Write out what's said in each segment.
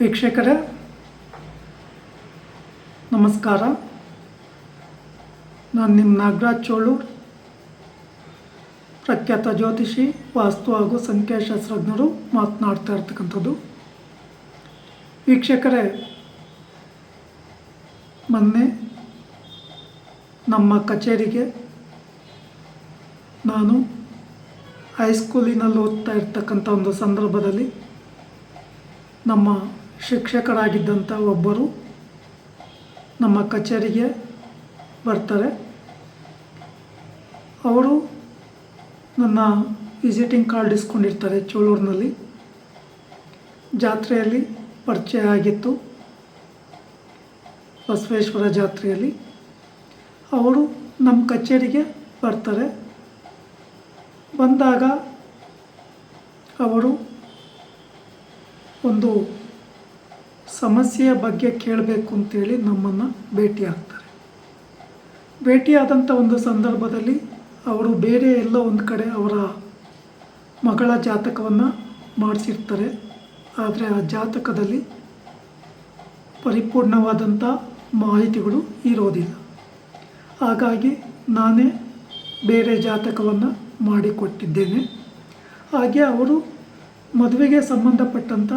ವೀಕ್ಷಕರೇ, ನಮಸ್ಕಾರ. ನಾನು ನಿಮ್ಮ ನಾಗರಾಜ್ ಚೋಳೂರ್ ಪ್ರಖ್ಯಾತ ಜ್ಯೋತಿಷಿ, ವಾಸ್ತು ಹಾಗೂ ಸಂಖ್ಯಾಶಾಸ್ತ್ರಜ್ಞರು ಮಾತನಾಡ್ತಾ ಇರ್ತಕ್ಕಂಥದ್ದು. ವೀಕ್ಷಕರೇ, ಮೊನ್ನೆ ನಮ್ಮ ಕಚೇರಿಗೆ ನಾನು ಹೈಸ್ಕೂಲಿನಲ್ಲಿ ಓದ್ತಾ ಇರ್ತಕ್ಕಂಥ ಒಂದು ಸಂದರ್ಭದಲ್ಲಿ ನಮ್ಮ ಶಿಕ್ಷಕರಾಗಿದ್ದಂಥ ಒಬ್ಬರು ನಮ್ಮ ಕಚೇರಿಗೆ ಬರ್ತಾರೆ. ಅವರು ನನ್ನ ವಿಸಿಟಿಂಗ್ ಕಾರ್ಡ್ ಇಸ್ಕೊಂಡಿರ್ತಾರೆ ಚೋಳೂರಿನಲ್ಲಿ. ಜಾತ್ರೆಯಲ್ಲಿ ಪರಿಚಯ ಆಗಿತ್ತು. ಬಸವೇಶ್ವರ ಜಾತ್ರೆಯಲ್ಲಿ. ಅವರು ನಮ್ಮ ಕಚೇರಿಗೆ ಬರ್ತಾರೆ. ಬಂದಾಗ ಅವರು ಒಂದು ಸಮಸ್ಯೆಯ ಬಗ್ಗೆ ಕೇಳಬೇಕು ಅಂತೇಳಿ ನಮ್ಮನ್ನು ಭೇಟಿ ಆಗ್ತಾರೆ ಭೇಟಿಯಾದಂಥ ಒಂದು ಸಂದರ್ಭದಲ್ಲಿ ಅವರು ಬೇರೆ ಎಲ್ಲ ಒಂದು ಕಡೆ ಅವರ ಮಗಳ ಜಾತಕವನ್ನು ಮಾಡಿಸಿರ್ತಾರೆ. ಆದರೆ ಆ ಜಾತಕದಲ್ಲಿ ಪರಿಪೂರ್ಣವಾದಂಥ ಮಾಹಿತಿಗಳು ಇರೋದಿಲ್ಲ. ಹಾಗಾಗಿ ನಾನೇ ಬೇರೆ ಜಾತಕವನ್ನು ಮಾಡಿಕೊಟ್ಟಿದ್ದೇನೆ. ಹಾಗೆ ಅವರು ಮದುವೆಗೆ ಸಂಬಂಧಪಟ್ಟಂಥ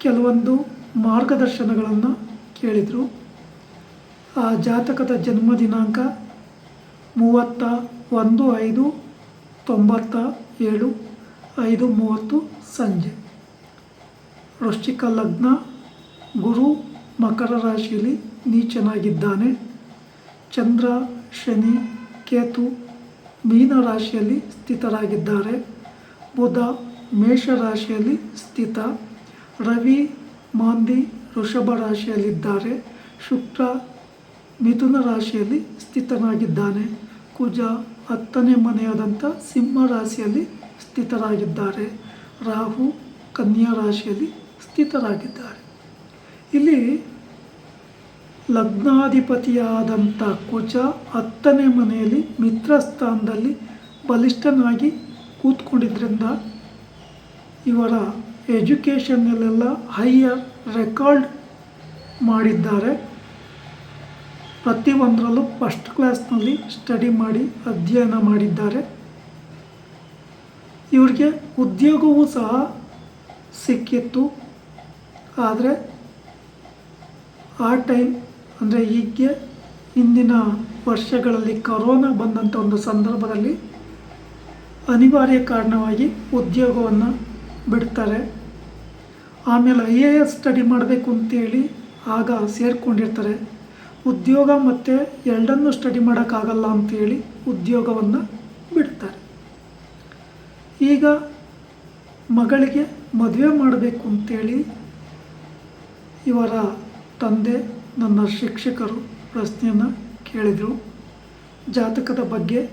ಕೆಲವೊಂದು ಮಾರ್ಗದರ್ಶನಗಳನ್ನು ಕೇಳಿದರು. ಆ ಜಾತಕದ ಜನ್ಮ ದಿನಾಂಕ ಮೂವತ್ತ ಒಂದು ಐದು ತೊಂಬತ್ತ ಏಳು ಐದು ಮೂವತ್ತು ಸಂಜೆ. ವೃಶ್ಚಿಕ ಲಗ್ನ, ಗುರು ಮಕರ ರಾಶಿಯಲ್ಲಿ ನೀಚನಾಗಿದ್ದಾನೆ. ಚಂದ್ರ, ಶನಿ, ಕೇತು ಮೀನ ರಾಶಿಯಲ್ಲಿ ಸ್ಥಿತರಾಗಿದ್ದಾರೆ. ಬುಧ, ಮೇಷ ರಾಶಿಯಲ್ಲಿ ಸ್ಥಿತ. ರವಿ, ಮಾಂದಿ ವೃಷಭ ರಾಶಿಯಲ್ಲಿದ್ದಾರೆ. ಶುಕ್ರ, ಮಿಥುನ ರಾಶಿಯಲ್ಲಿ ಸ್ಥಿತನಾಗಿದ್ದಾನೆ. ಕುಜ, ಹತ್ತನೇ ಮನೆಯಾದಂಥ ಸಿಂಹ ರಾಶಿಯಲ್ಲಿ ಸ್ಥಿತರಾಗಿದ್ದಾರೆ. ರಾಹು, ಕನ್ಯಾ ರಾಶಿಯಲ್ಲಿ ಸ್ಥಿತರಾಗಿದ್ದಾರೆ. ಇಲ್ಲಿ ಲಗ್ನಾಧಿಪತಿಯಾದಂಥ ಕುಜ ಹತ್ತನೇ ಮನೆಯಲ್ಲಿ ಮಿತ್ರ ಸ್ಥಾನದಲ್ಲಿ ಬಲಿಷ್ಠನಾಗಿ ಕೂತ್ಕೊಂಡಿದ್ದರಿಂದ ಇವರ ಎಜುಕೇಷನ್ನಲ್ಲೆಲ್ಲ ಹೈಯರ್ ರೆಕಾರ್ಡ್ ಮಾಡಿದ್ದಾರೆ. ಪ್ರತಿಯೊಂದರಲ್ಲೂ ಫಸ್ಟ್ ಕ್ಲಾಸ್ನಲ್ಲಿ ಸ್ಟಡಿ ಮಾಡಿ ಅಧ್ಯಯನ ಮಾಡಿದ್ದಾರೆ. ಇವರಿಗೆ ಉದ್ಯೋಗವೂ ಸಹ ಸಿಕ್ಕಿತ್ತು. ಆದರೆ ಆ ಟೈಮ್ ಅಂದರೆ ಹೀಗೆ ಇಂದಿನ ವರ್ಷಗಳಲ್ಲಿ ಕರೋನಾ ಬಂದಂಥ ಒಂದು ಸಂದರ್ಭದಲ್ಲಿ ಅನಿವಾರ್ಯ ಕಾರಣವಾಗಿ ಉದ್ಯೋಗವನ್ನು ಬಿಡ್ತಾರೆ. ಆಮೇಲೆ ಐ ಎ ಎಸ್ ಸ್ಟಡಿ ಮಾಡಬೇಕು ಅಂತೇಳಿ ಆಗ ಸೇರಿಕೊಂಡಿರ್ತಾರೆ. ಉದ್ಯೋಗ ಮತ್ತು ಎರಡನ್ನೂ ಸ್ಟಡಿ ಮಾಡೋಕ್ಕಾಗಲ್ಲ ಅಂತೇಳಿ ಉದ್ಯೋಗವನ್ನು ಬಿಡ್ತಾರೆ. ಈಗ ಮಗಳಿಗೆ ಮದುವೆ ಮಾಡಬೇಕು ಅಂತೇಳಿ ಇವರ ತಂದೆ, ನನ್ನ ಶಿಕ್ಷಕರು ಪ್ರಶ್ನೆಯನ್ನು ಕೇಳಿದರು. ಜಾತಕದ ಬಗ್ಗೆ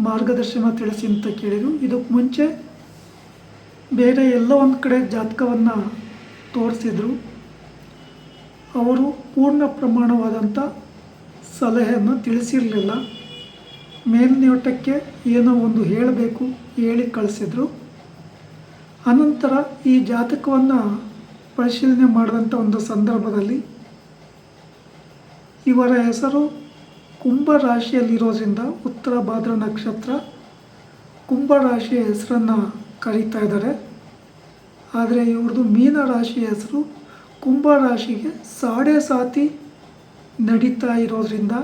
ಮಾರ್ಗದರ್ಶನ ತಿಳಿಸಿ ಅಂತ ಕೇಳಿದರು. ಇದಕ್ಕೆ ಮುಂಚೆ ಬೇರೆ ಎಲ್ಲ ಒಂದು ಕಡೆ ಜಾತಕವನ್ನು ತೋರಿಸಿದರು. ಅವರು ಪೂರ್ಣ ಪ್ರಮಾಣವಾದಂಥ ಸಲಹೆಯನ್ನು ತಿಳಿಸಿರಲಿಲ್ಲ. ಮೇಲ್ನೋಟಕ್ಕೆ ಏನೋ ಒಂದು ಹೇಳಬೇಕು ಹೇಳಿ ಕಳಿಸಿದರು. ಅನಂತರ ಈ ಜಾತಕವನ್ನು ಪರಿಶೀಲನೆ ಮಾಡಿದಂಥ ಒಂದು ಸಂದರ್ಭದಲ್ಲಿ ಇವರ ಹೆಸರು ಕುಂಭ ರಾಶಿಯಲ್ಲಿರೋದ್ರಿಂದ ಉತ್ತರ ಭಾದ್ರ ನಕ್ಷತ್ರ ಕುಂಭ ರಾಶಿಯ ಹೆಸರನ್ನು ಕರೀತಾ ಇದ್ದಾರೆ. ಆದರೆ ಇವ್ರದ್ದು ಮೀನ ರಾಶಿ ಹೆಸರು ಕುಂಭ ರಾಶಿಗೆ ಸಾಡೆ ಸಾತಿ ನಡೀತಾ ಇರೋದ್ರಿಂದ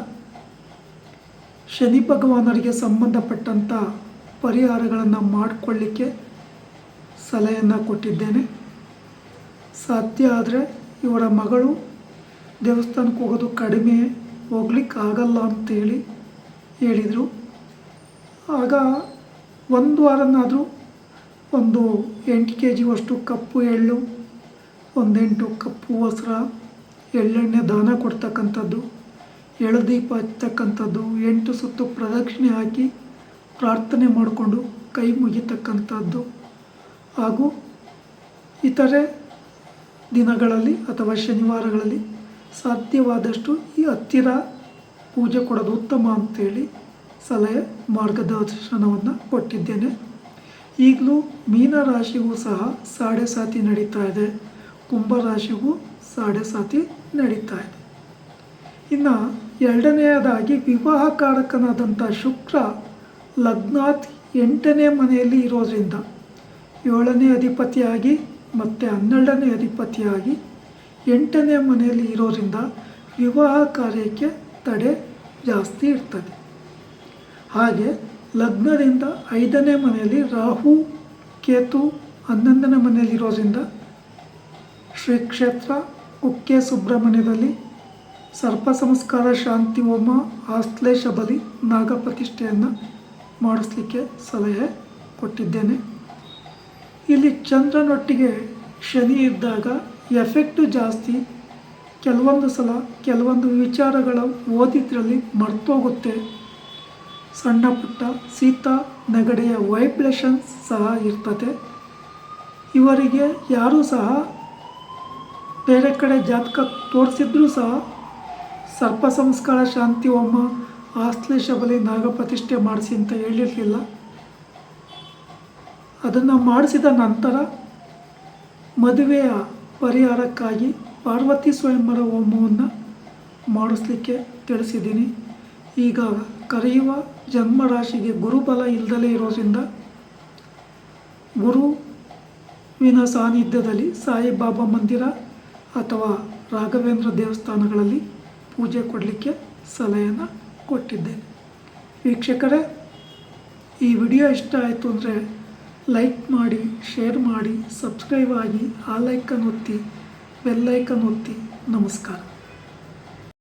ಶನಿ ಭಗವಾನರಿಗೆ ಸಂಬಂಧಪಟ್ಟಂಥ ಪರಿಹಾರಗಳನ್ನು ಮಾಡಿಕೊಳ್ಳಿಕ್ಕೆ ಸಲಹೆಯನ್ನು ಕೊಟ್ಟಿದ್ದೇನೆ. ಸಾಧ್ಯ ಆದರೆ ಇವರ ಮಗಳು ದೇವಸ್ಥಾನಕ್ಕೆ ಹೋಗೋದು ಕಡಿಮೆ ಹೋಗ್ಲಿಕ್ಕೆ ಆಗಲ್ಲ ಅಂತೇಳಿ ಹೇಳಿದರು. ಆಗ ಒಂದು ವಾರನಾದರೂ ಒಂದು ಎಂಟು ಕೆ ಜಿವಷ್ಟು ಕಪ್ಪು ಎಳ್ಳು ಒಂದೆಂಟು ಕಪ್ಪು ವಸ್ತ್ರ, ಎಳ್ಳೆಣ್ಣೆ ದಾನ ಕೊಡ್ತಕ್ಕಂಥದ್ದು ಎಳದೀಪ ಹಚ್ಚತಕ್ಕಂಥದ್ದು, ಎಂಟು ಸುತ್ತು ಪ್ರದಕ್ಷಿಣೆ ಹಾಕಿ ಪ್ರಾರ್ಥನೆ ಮಾಡಿಕೊಂಡು ಕೈ ಮುಗಿತಕ್ಕಂಥದ್ದು. ಹಾಗೂ ಇತರೆ ದಿನಗಳಲ್ಲಿ ಅಥವಾ ಶನಿವಾರಗಳಲ್ಲಿ ಸಾಧ್ಯವಾದಷ್ಟು ಈ ಹತ್ತಿರ ಪೂಜೆ ಕೊಡೋದು ಉತ್ತಮ ಅಂತೇಳಿ ಸಲಹೆ ಮಾರ್ಗದರ್ಶನವನ್ನು ಕೊಟ್ಟಿದ್ದೇನೆ. ಈಗಲೂ ಮೀನರಾಶಿಗೂ ಸಹ ಸಾಡೆ ಸಾತಿ ನಡೀತಾ ಇದೆ. ಕುಂಭರಾಶಿಗೂ ಸಾಡೆ ಸಾತಿ ನಡೀತಾ ಇದೆ. ಇನ್ನು ಎರಡನೆಯದಾಗಿ ವಿವಾಹ ಕಾರಕನಾದಂಥ ಶುಕ್ರ ಲಗ್ನಾತ್ ಎಂಟನೇ ಮನೆಯಲ್ಲಿ ಇರೋದ್ರಿಂದ ಏಳನೇ ಅಧಿಪತಿಯಾಗಿ ಮತ್ತು ಹನ್ನೆರಡನೇ ಅಧಿಪತಿಯಾಗಿ ಎಂಟನೇ ಮನೆಯಲ್ಲಿ ಇರೋದ್ರಿಂದ ವಿವಾಹ ಕಾರ್ಯಕ್ಕೆ ತಡೆ ಜಾಸ್ತಿ ಇರ್ತದೆ. ಹಾಗೆ ಲಗ್ನದಿಂದ ಐದನೇ ಮನೆಯಲ್ಲಿ ರಾಹು, ಕೇತು ಹನ್ನೊಂದನೇ ಮನೆಯಲ್ಲಿರೋದ್ರಿಂದ ಶ್ರೀ ಕ್ಷೇತ್ರ ಕುಕ್ಕೆ ಸುಬ್ರಹ್ಮಣ್ಯದಲ್ಲಿ ಸರ್ಪ ಸಂಸ್ಕಾರ, ಶಾಂತಿ ಹೋಮ, ಆಶ್ಲೇಷ ಬಲಿ ನಾಗಪ್ರತಿಷ್ಠೆಯನ್ನು ಮಾಡಿಸ್ಲಿಕ್ಕೆ ಸಲಹೆ ಕೊಟ್ಟಿದ್ದೇನೆ. ಇಲ್ಲಿ ಚಂದ್ರನೊಟ್ಟಿಗೆ ಶನಿ ಇದ್ದಾಗ ಎಫೆಕ್ಟು ಜಾಸ್ತಿ. ಕೆಲವೊಂದು ಸಲ ಕೆಲವೊಂದು ವಿಚಾರಗಳ ಓದಿದ್ರಲ್ಲಿ ಮರ್ತೋಗುತ್ತೆ. ಸಣ್ಣ ಪುಟ್ಟ ಶೀತ ನೆಗಡಿಯ ವೈಬ್ರೇಷನ್ಸ್ ಸಹ ಇರ್ತದೆ. ಇವರಿಗೆ ಯಾರೂ ಸಹ ಬೇರೆ ಕಡೆ ಜಾತಕ ತೋರಿಸಿದ್ರೂ ಸಹ ಸರ್ಪ ಸಂಸ್ಕಾರ ಶಾಂತಿ ಹೋಮ ಆಶ್ಲೇಷ ಬಲಿ ನಾಗಪ್ರತಿಷ್ಠೆ ಮಾಡಿಸಿ ಅಂತ ಹೇಳಿರಲಿಲ್ಲ. ಅದನ್ನು ಮಾಡಿಸಿದ ನಂತರ ಮದುವೆಯ ಪರಿಹಾರಕ್ಕಾಗಿ ಪಾರ್ವತಿ ಸ್ವಯಂವರ ಹೋಮವನ್ನು ಮಾಡಿಸ್ಲಿಕ್ಕೆ ತಿಳಿಸಿದ್ದೀನಿ. ಈಗ ಕರೆಯುವ ಜನ್ಮರಾಶಿಗೆ ಗುರುಬಲ ಇಲ್ಲದಲೇ ಇರೋದ್ರಿಂದ ಗುರುವಿನ ಸಾನ್ನಿಧ್ಯದಲ್ಲಿ ಸಾಯಿಬಾಬಾ ಮಂದಿರ ಅಥವಾ ರಾಘವೇಂದ್ರ ದೇವಸ್ಥಾನಗಳಲ್ಲಿ ಪೂಜೆ ಕೊಡಲಿಕ್ಕೆ ಸಲಹೆಯನ್ನು ಕೊಟ್ಟಿದ್ದೇನೆ. ವೀಕ್ಷಕರೇ, ಈ ವಿಡಿಯೋ ಇಷ್ಟ ಆಯಿತು ಅಂದರೆ ಲೈಕ್ ಮಾಡಿ, ಶೇರ್ ಮಾಡಿ, ಸಬ್ಸ್ಕ್ರೈಬ್ ಆಗಿ ಆ ಒತ್ತಿ ಬೆಲ್ಲೈಕನ್ ಒತ್ತಿ. ನಮಸ್ಕಾರ.